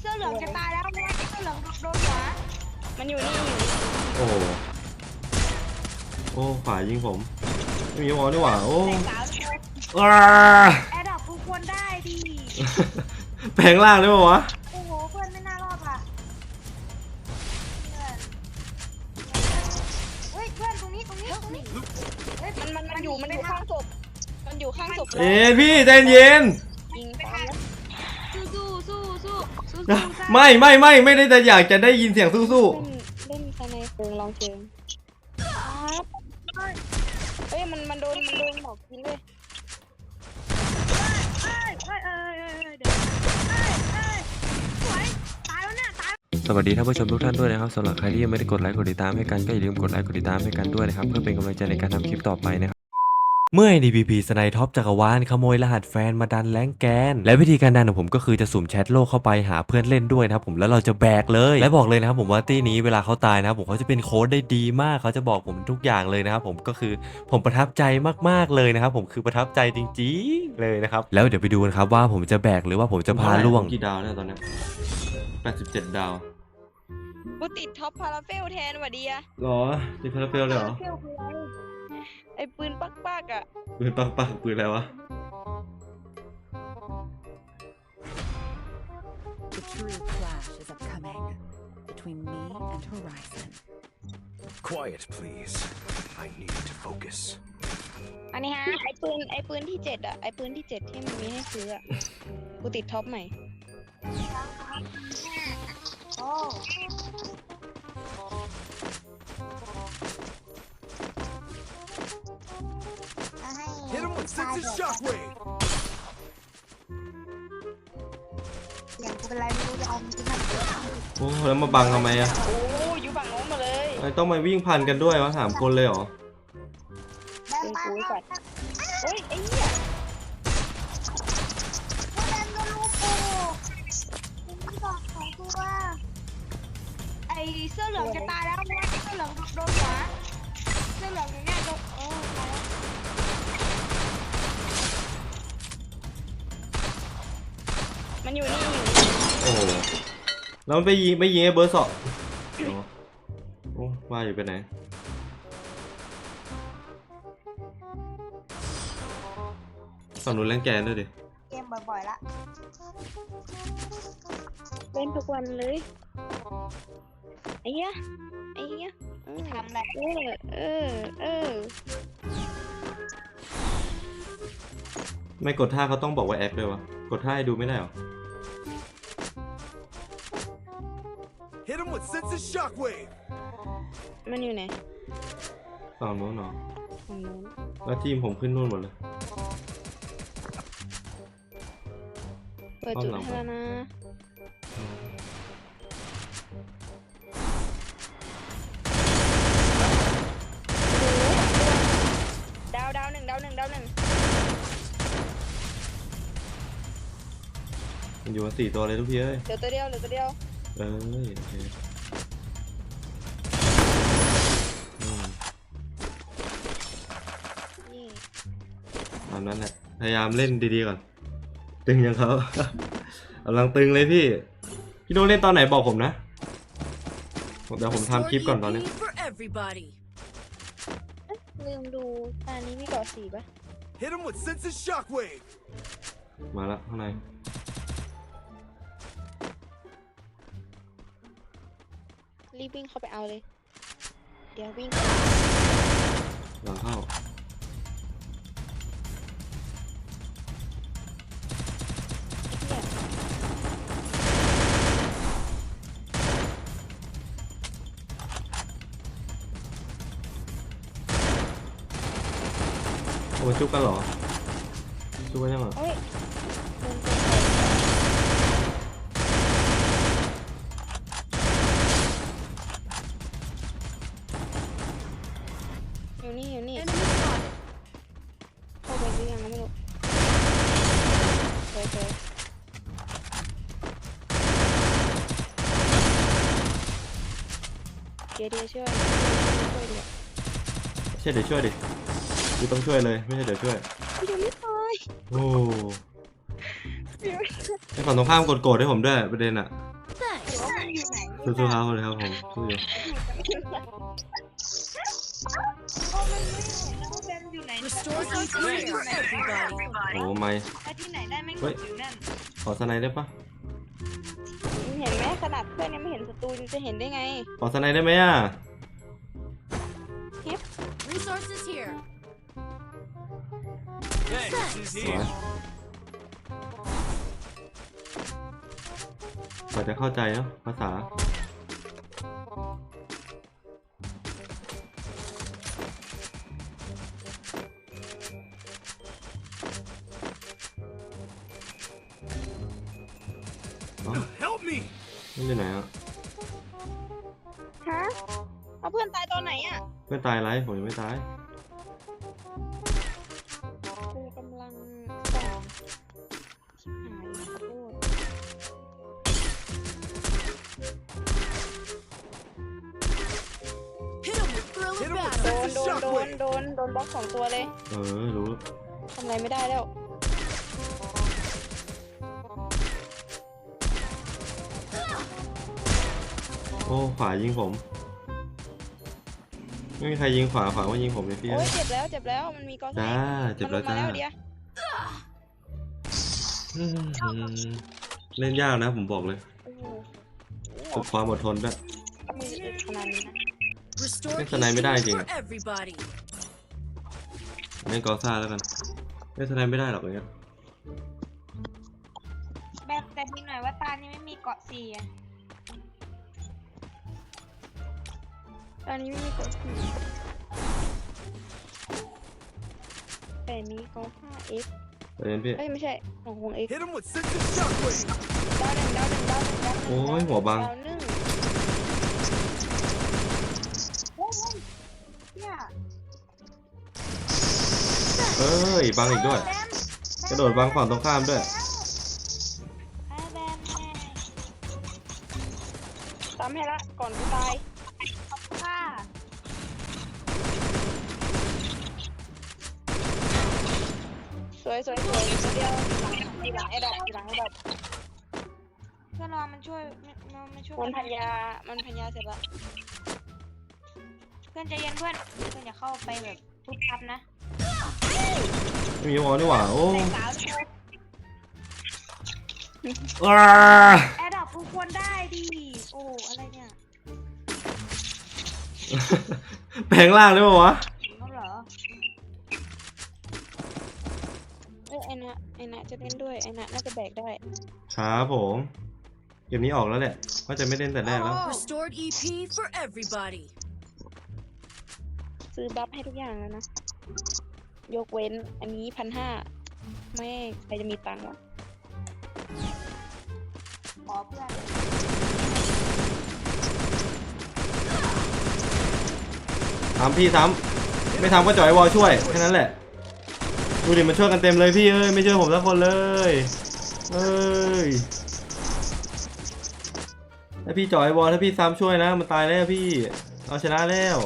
เสื้อเหลืองจะตายแล้วแม่เสื้อเหลืองโดนหัวมันอยู่นี่อยู่นี่โอ้โหโอ้ฝ่ายยิงผม ไม่มีวอลนี่หว่าโอ้แต่สาวเชียวอ้า แอดดอกกูควรได้ดิแปลงร่างได้ปะวะโอ้โหเพื่อนไม่น่ารอดว่ะเพื่อนเฮ้ยเพื่อนตรงนี้ตรงนี้ตรงนี้เฮ้ยมันมันมันอยู่มันอยู่ข้างศพมันอยู่ข้างศพเอ๊ะพี่ใจเย็น สู้สู้นะสู้ไม่ไม่ไม่ไม่ได้แต่อยากจะได้ยินเสียงสู้เล่นเล่นภายในเฟิงลองเชิงเฮ้ยมันมันโดนมันโดนหมอกกินเลยเอ้ยเอ้ยเอ้ยเอ้ยเอ้ยเดี๋ยวเอ้ยเอ้ยสวยตายแล้วเนี่ยตาย สวัสดีท่านผู้ชมทุกท่านด้วยนะครับสำหรับใครที่ยังไม่ได้กดไลค์กดติดตามให้กันก็อย่าลืมกดไลค์กดติดตามให้กันด้วยนะครับเพื่อเป็นกำลังใจในการทำคลิปต่อไปนะครับ เมื่อ DPP สไนท็อปจักรวาลขโมยรหัสแฟนมาดันแรงแกน และวิธีการดันของผมก็คือจะสุ่มแชทโลกเข้าไปหาเพื่อนเล่นด้วยนะครับผมแล้วเราจะแบกเลย และบอกเลยนะครับผมว่าตี้นี้เวลาเขาตายนะครับผมเขาจะเป็นโค้ดได้ดีมากเขาจะบอกผมทุกอย่างเลยนะครับผมก็คือผมประทับใจมากๆเลยนะครับผมคือประทับใจจริงๆเลยนะครับแล้วเดี๋ยวไปดูกันครับว่าผมจะแบกหรือว่าผมๆจะพาล่วงกี่ดาวเนี่ยตอนเนี้แปดสิบเจ็ดดาวกูติดท็อปพาราเฟลแทนว่ะเดียหรอติดพาราเฟลเลยเหรอเที่ยวคื ออะไรไอ้ปืนปักปักๆอะปืนปังปังปืนอะไรวะ The true clash is upcoming between me and Horizon. Quiet, please. I need to focus. อันนี้ฮะไอ้ปืนไอ้ปืนที่เจ็ดอะไอ้ปืนที่เจ็ดที่มันมีให้ซื้ออะกูติดท็อปใหม่โอ้ Hit him with sensitive shockwave. เสียงกูเป็นไรไม่รู้จะเอามันกินมันโอ้แล้วมาบังทำไมอะโอ้อยู่ฝั่งโน้นมาเลยทำไมต้องมาวิ่งพันกันด้วยวะสามคนเลยเหรอแบเป็นงปากูกก่อนเฮ้ยไอ้เหี้ยก็แบงก็ลูกกูมึงบอกของกูว่าไอเสื้อเหลืองจะตายแล้วแม่เสื้อเหลืองโดนหัวเสื้อเหลืองอย่ มันอยู่นี่อยู่นี่โอ้โหแล้วมันไปยิงไปยิงไอ้เบอร์สองอ๋อโอ้ว่าอยู่ไปไหน ฝั่งนู้นแรงแกนด้วยดิ เกมบ่อยๆละเล่นทุกวันเลยไอ้เหี้ยไอ้เหี้ยเออทำอะไรเออเออเออไม่กดท่าเขาต้องบอกว่าแอคเลยวะ กดท่าให้ดูไม่ได้เหรอ Hit him with sensitive shockwave. มันอยู่ไหนฝั่งนู้นเหรอฝั่งโน้นแล้วทีมผมขึ้นนู่นหมดเลย เปิดจุดเอาหลังให้แล้วนะ ดาวดาวหนึ่งดาวหนึ่งดาวหนึ่งมันอยู่กันสี่ตัวเลยทุกทีเอ้ยเหลือตัวเดียวเหลือตัวเดียว เอ้ยโอเคอืมนี่ตามนั้นแหละ พยายามเล่นดีๆก่อน ตึงยังเขากำลังตึงเลยพี่ พี่โดนเล่นตอนไหนบอกผมนะผมเดี๋ยวผมทำคลิปก่อนตอนนี้ for everybody. ลืมดูตานี้มีเกาะสีปะ Hit him with sensitive shockwave. มาแล้วข้างใน รีบวิ่งเข้าไปเอาเลย เดี๋ยววิ่งหลังเข้าไอ้เหี้ยโอ้จุกกันเหรอจุกกันยังเหรอ เฮ้ย เดี๋ยวเดี๋ยวช่วยช่วยเดี๋ยวใช่เดี๋ยวช่วยดิคือต้องช่วยเลยไม่ใช่เดี๋ยวช่วยเดี๋ยวไม่ตายโอ้เดี๋ยวไอ้ฝั่งตรงข้ามกดโกรธให้ผมด้วยประเด็นอะสู้ๆครับคนเลยครับผมสู้อยู่ก็ไม่ไม่เห็นนะว่าแบมอยู่ไหน Restore EP for everybody. โอ้ไม่ไปที่ไหนได้ไม่งเฮ้กยดอยู่นั่น ขอสไนด์ได้ปะมึง เห็นไหมขนาดเพื่อนยังไม่เห็นศัตรูมึงจะเห็นได้ไงขอสไนด์ได้ไหมอะ Resources here. สวยกว่าจะเข้าใจเนาะภาษา ฮะเอาเพื่อนตายตอนไหนอะเพื่อนตายไรผมยังไม่ตายกูกำลังส่องชิบหายขอโทษ Hit him with thrill Hit of him with battle. โดนโดนโดนโดนโดนบล็อกสองตัวเลย เออรู้ทำอะไรไม่ได้แล้ว อ้ขวายิงผม ไม่มีใครยิงขวาขวาว่ายิงผมเลยพี่โอ้ยเจ็บแล้วเจ็บแล้วมันมีกอไซจ้าเจ็บแล้วมันจ้าลงมาเดี๋ยวอืมเล่นยากนะผมบอกเลยโอ้โหฝึกความอดทนด้วยมืออึดขนาดนี้นะ Restore Cái sân này mới đai EP gì for à? everybody. เล่นกอซ่าแล้วกันเล่นสไนด์ไม่ได้หรอกอย่างเงี้ยแบมแต่พี่หน่อยว่าตานี่ไม่มีเกาะสี่อะ อนนี้ไม่มีกอสี่แต่มีกอห้าเอ็กแต่เล่นพี่ เอ้ยไม่ใช่ของวงเอ็ก Hit him with sense of shockwave! ดาวหนึ่งดาวหนึ่งดาวหนึ่งดาวหนึ่งโอ้ยหัวบัง ดาวหนึ่งโอ้ยเนี่ยเอ้ยบังอีกด้วยแบมกระโดดบังฝั่งตรงข้ามด้วย ไอ้แบมแม่ตามให้ละก่อนกูตาย วยสวยสวยเดียวทีหลังไอ้ดอกทีหลังไอ้ดอกเพื่อนรอมันช่วยมันมันมันช่วยมันพันยา มันพันยาเสร็จละเพื่อนใจเย็นเพื่อนเพื่อนอย่าเข้าไปแบบปุ๊บปั๊บนะไม่มีวอลนี่หว่าโอ้แต่สาวช่วยอ้าแอดดอกกูควรได้ดิโอ้อะไรเนี่ย แปลงร่างได้ปะวะ จะเล่นด้วยไอ้นะน่าจะแบกได้ ครับผมเกมนี้ออกแล้วแหละว่าจะไม่เล่นแต่แรกแล้ว Restored EP for everybody. ซื้อบัฟให้ทุกอย่างแล้วนะ ยกเว้นอันนี้พันห้าไม่ใครจะมีตังค์วะขอเพื่อนทำพี่ทำไม่ทำก็จ่อยวอลช่วยแค่นั้นแหละ ดูดิมันช่วยกันเต็มเลยพี่เอ้ยไม่ช่วยผมสักคนเลยเอ้ยถ้าพี่จ่อยวอลถ้าพี่ซ้ำช่วยนะ มันตายแล้วพี่ เอาชนะแล้ว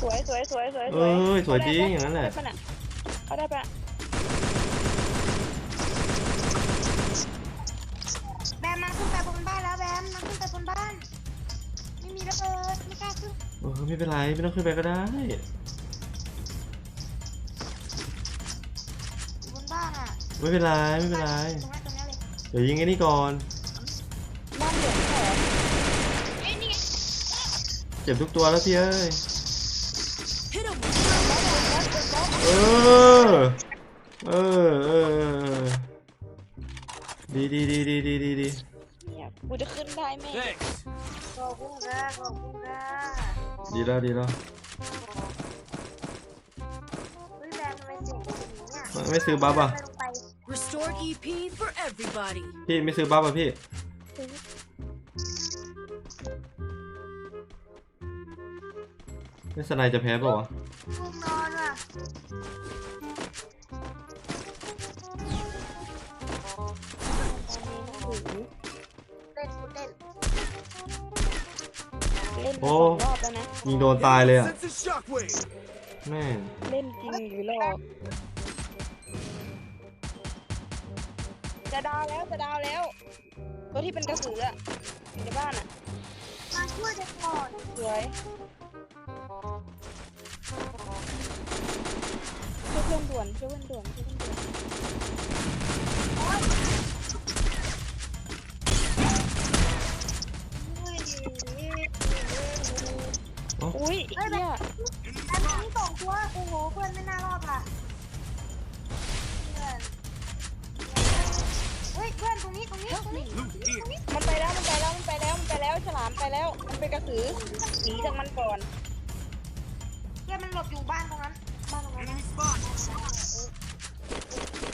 สวยสวยสวยสวยเอ้ยสวยจริงอย่างนั้นแหละเขาได้ปะแบมมันขึ้นไปบนบ้านแล้วแบมมันขึ้นไปบนบ้าน ไม่มีระเบิดไม่กล้าขึ้นเออไม่เป็นไรไม่ต้องขึ้นไปก็ได้ ไม่เป็นไรไม่เป็นไรตรงนั้นตรงนั้นเลยเดี๋ยวยิงไอ้นี่ก่อน บ้านเหลืองเหรอเอ้ยนี่ไงเจ็บทุกตัวแล้วพี่เอ้ย Hit him with thrill of battle. เออ เออเออเออดีดีดีดีดีดีดีเนี่ยกูจะขึ้นได้ไหม Thanks! ขอบคุณค่ะขอบคุณค่ะดีแล้วดีแล้วเฮ้ยแบมทำไมเสียงเป็นอย่างนี้อะไม่ไม่ซื้อบัฟอะ ลงไป Restored EP for everybody. พี่ไม่ซื้อบัฟอะพี่ ไม่สไนด์จะแพ้ป่าวะมุมนอนว่ะเต้นกูเต้นเล่นมาโอ้สองรอบแล้วนะ ยิงโดนตายเลยอะ Sense of shockwave! แม่งเล่นจริงหรือหลอก จะดาวแล้วจะดาวแล้ว ตัวที่เป็นกระสืออะในบ้านอะมาช่วยกันก่อนสวยช่วยเพื่อนด่วนช่วยเพื่อนด่วนช่วยเพื่อนด่วนเฮ้ยอุ้ยเอ้ยเนี่ยอันนี้สองตัวโอ้โหเพื่อนไม่น่า นตรงนี้ตรงนี้ตรงนี้มันไปแล้วมันไปแล้วมันไปแล้วมันไปแล้วฉลามไปแล้ว มันเป็นกระสือหนีจากมันก่อนเพื่อนมันหลบอยู่บ้านตรงนั้นบ้านตรงนั้นนะ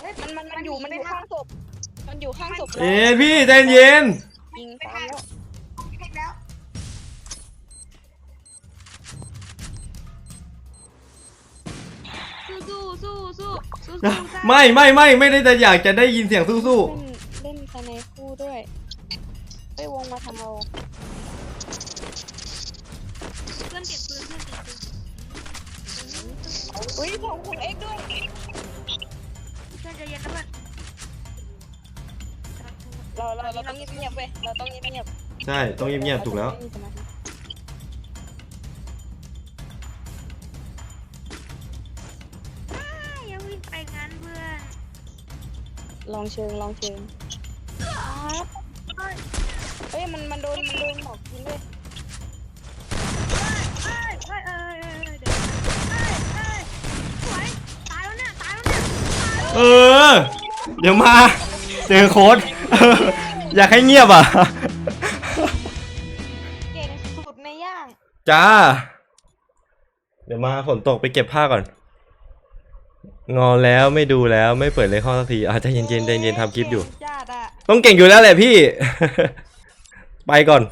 เฮ้ยมันมันมันอยู่มันอยู่ข้างศพมันอยู่ข้างศพเอ็นพี่ใจเย็นยิงตามแล้วเห็นแล้วสู้สู้สู้สู้สู้สู้ไม่ไม่ไม่ไม่ได้แต่อยากจะได้ยินเสียงสู้เด้วยไปวงมาทำเอาเพื่อนเก็บปืนเพื่อนเก็บปืนอุ้ยของคุณเอ็กซ์ด้วยเพื่อนใจเย็นนะเพื่อนเราเราเราต้องเงียบๆเว้ยเราต้องเงียบๆใช่ต้องเงียบๆถูกแล้วไม่มีสมาธิอย่าวิ่งไปงั้นเพื่อนลองเชิงลองเชิง เฮ้ยมันมันโดนมันโดนหมอกกินด้วยเอ้ยเอ้ยเอ้ยเอ้ยเดี๋ยวเอ้ยเอ้ยสวยตายแล้วเนี่ยตายแล้วเนี่ยเออ เดี๋ยวมาเจอโค้ดเอออยากให้เงียบอะ เก่งสุดในย่างจ้า เดี๋ยวมาฝนตกไปเก็บผ้าก่อน งอแล้วไม่ดูแล้วไม่เปิดเลยข้อสักทีอาจจะเย็นๆใจเย็นๆทำคลิปอยู่จัดอะต้องเก่งอยู่แล้วแหละพี่ ไปก่อน